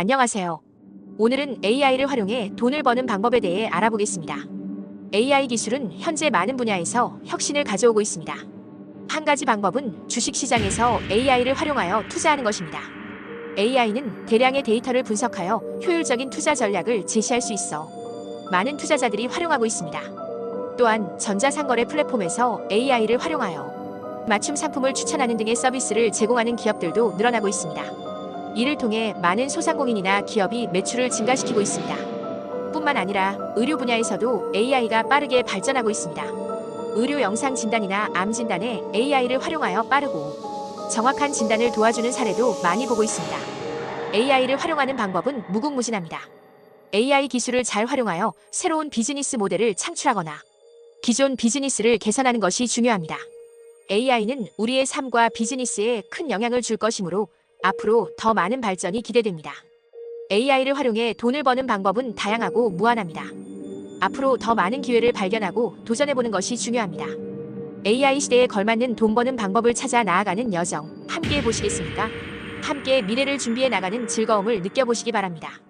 안녕하세요. 오늘은 AI를 활용해 돈을 버는 방법에 대해 알아보겠습니다. AI 기술은 현재 많은 분야에서 혁신을 가져오고 있습니다. 한 가지 방법은 주식시장에서 AI를 활용하여 투자하는 것입니다. AI는 대량의 데이터를 분석하여 효율적인 투자 전략을 제시할 수 있어 많은 투자자들이 활용하고 있습니다. 또한 전자상거래 플랫폼에서 AI를 활용하여 맞춤 상품을 추천하는 등의 서비스를 제공하는 기업들도 늘어나고 있습니다. 이를 통해 많은 소상공인이나 기업이 매출을 증가시키고 있습니다. 뿐만 아니라 의료 분야에서도 AI가 빠르게 발전하고 있습니다. 의료 영상 진단이나 암 진단에 AI를 활용하여 빠르고 정확한 진단을 도와주는 사례도 많이 보고 있습니다. AI를 활용하는 방법은 무궁무진합니다. AI 기술을 잘 활용하여 새로운 비즈니스 모델을 창출하거나 기존 비즈니스를 개선하는 것이 중요합니다. AI는 우리의 삶과 비즈니스에 큰 영향을 줄 것이므로 앞으로 더 많은 발전이 기대됩니다. AI를 활용해 돈을 버는 방법은 다양하고 무한합니다. 앞으로 더 많은 기회를 발견하고 도전해보는 것이 중요합니다. AI 시대에 걸맞는 돈 버는 방법을 찾아 나아가는 여정 함께 보시겠습니까? 함께 미래를 준비해 나가는 즐거움을 느껴보시기 바랍니다.